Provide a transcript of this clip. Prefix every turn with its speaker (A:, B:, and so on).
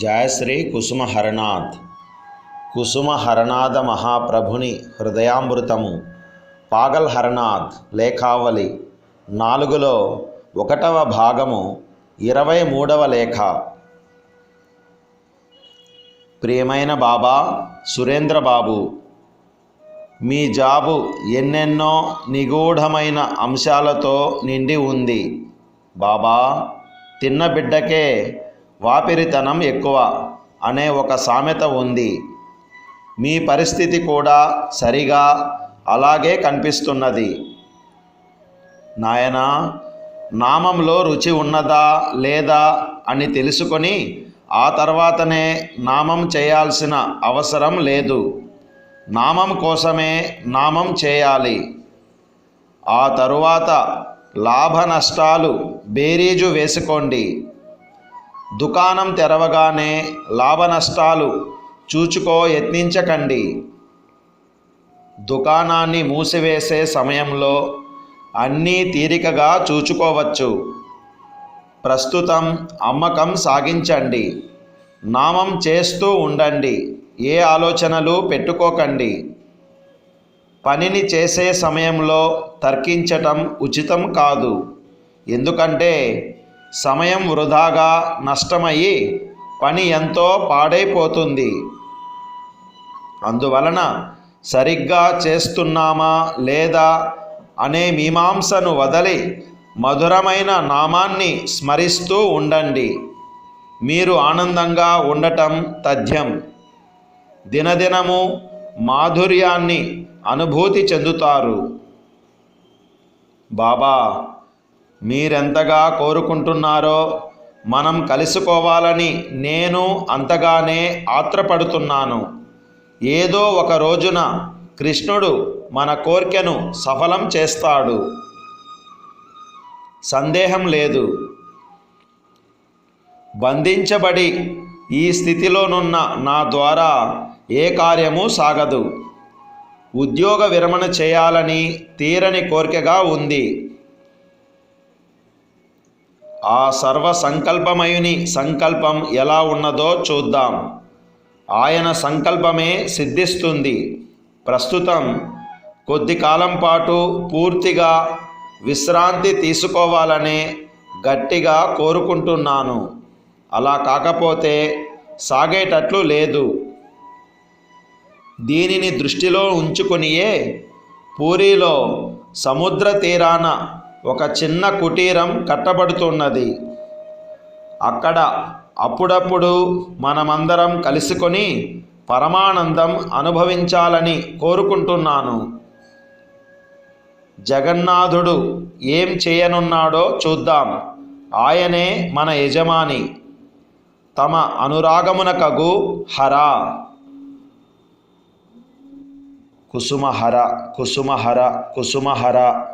A: జయశ్రీ కుసుమ హరనాథ్ కుసుమ మహాప్రభుని హృదయామృతము పాగల్ హరనాథ్ లేఖావళి. నాలుగులో ఒకటవ భాగము ఇరవై మూడవ లేఖ. ప్రియమైన బాబా సురేంద్ర బాబు మీ జాబు ఎన్నెన్నో నిగూఢమైన అంశాలతో నిండి ఉంది. బాబా తిన్న బిడ్డకే వాపిరితనం ఎక్కువ అనే ఒక సామెత ఉంది. మీ పరిస్థితి కూడా సరిగా అలాగే కనిపిస్తున్నది. నాయనా నామంలో రుచి ఉన్నదా లేదా అని తెలుసుకొని ఆ తర్వాతనే నామం చేయాల్సిన అవసరం లేదు. నామం కోసమే నామం చేయాలి. ఆ తరువాత లాభ నష్టాలు బేరీజు వేసుకోండి. దుకాణం తెరవగానే లాభ నష్టాలు చూచుకో యత్నించకండి. దుకాణాన్ని మూసివేసే సమయంలో అన్నీ తీరికగా చూచుకోవచ్చు. ప్రస్తుతం అమ్మకం సాగించండి. నామం చేస్తూ ఉండండి. ఏ ఆలోచనలు పెట్టుకోకండి. పనిని చేసే సమయంలో తర్కించటం ఉచితం కాదు. ఎందుకంటే సమయం వృధాగా నష్టమయ్యి పని ఎంతో పాడైపోతుంది. అందువలన సరిగ్గా చేస్తున్నామా లేదా అనే మీమాంసను వదలి మధురమైన నామాన్ని స్మరిస్తూ ఉండండి. మీరు ఆనందంగా ఉండటం తథ్యం. దినదినము మాధుర్యాన్ని అనుభూతి చెందుతారు. బాబా మీరెంతగా కోరుకుంటున్నారో మనం కలుసుకోవాలని నేను అంతగానే ఆత్రపడుతున్నాను. ఏదో ఒక రోజున కృష్ణుడు మన కోర్కెను సఫలం చేస్తాడు. సందేహం లేదు. బంధించబడి ఈ స్థితిలోనున్న నా ద్వారా ఏ కార్యము సాగదు. ఉద్యోగ విరమణ చేయాలని తీరని కోరికగా ఉంది. ఆ సర్వ సంకల్పమయుని సంకల్పం ఎలా ఉన్నదో చూద్దాం. ఆయన సంకల్పమే సిద్ధిస్తుంది. ప్రస్తుతం కొద్ది కాలం పాటు పూర్తిగా విశ్రాంతి తీసుకోవాలనే గట్టిగా కోరుకుంటున్నాను. అలా కాకపోతే సాగేటట్లు లేదు. దీనిని దృష్టిలో ఉంచుకునియే పూరిలో సముద్ర తీరాన ఒక చిన్న కుటీరం కట్టబడుతున్నది. అక్కడ అప్పుడప్పుడు మనమందరం కలుసుకొని పరమానందం అనుభవించాలని కోరుకుంటున్నాను. జగన్నాథుడు ఏం చేయనున్నాడో చూద్దాం. ఆయనే మన యజమాని. తమ అనురాగమునకగు హర. కుసుమహర కుసుమహర కుసుమహర.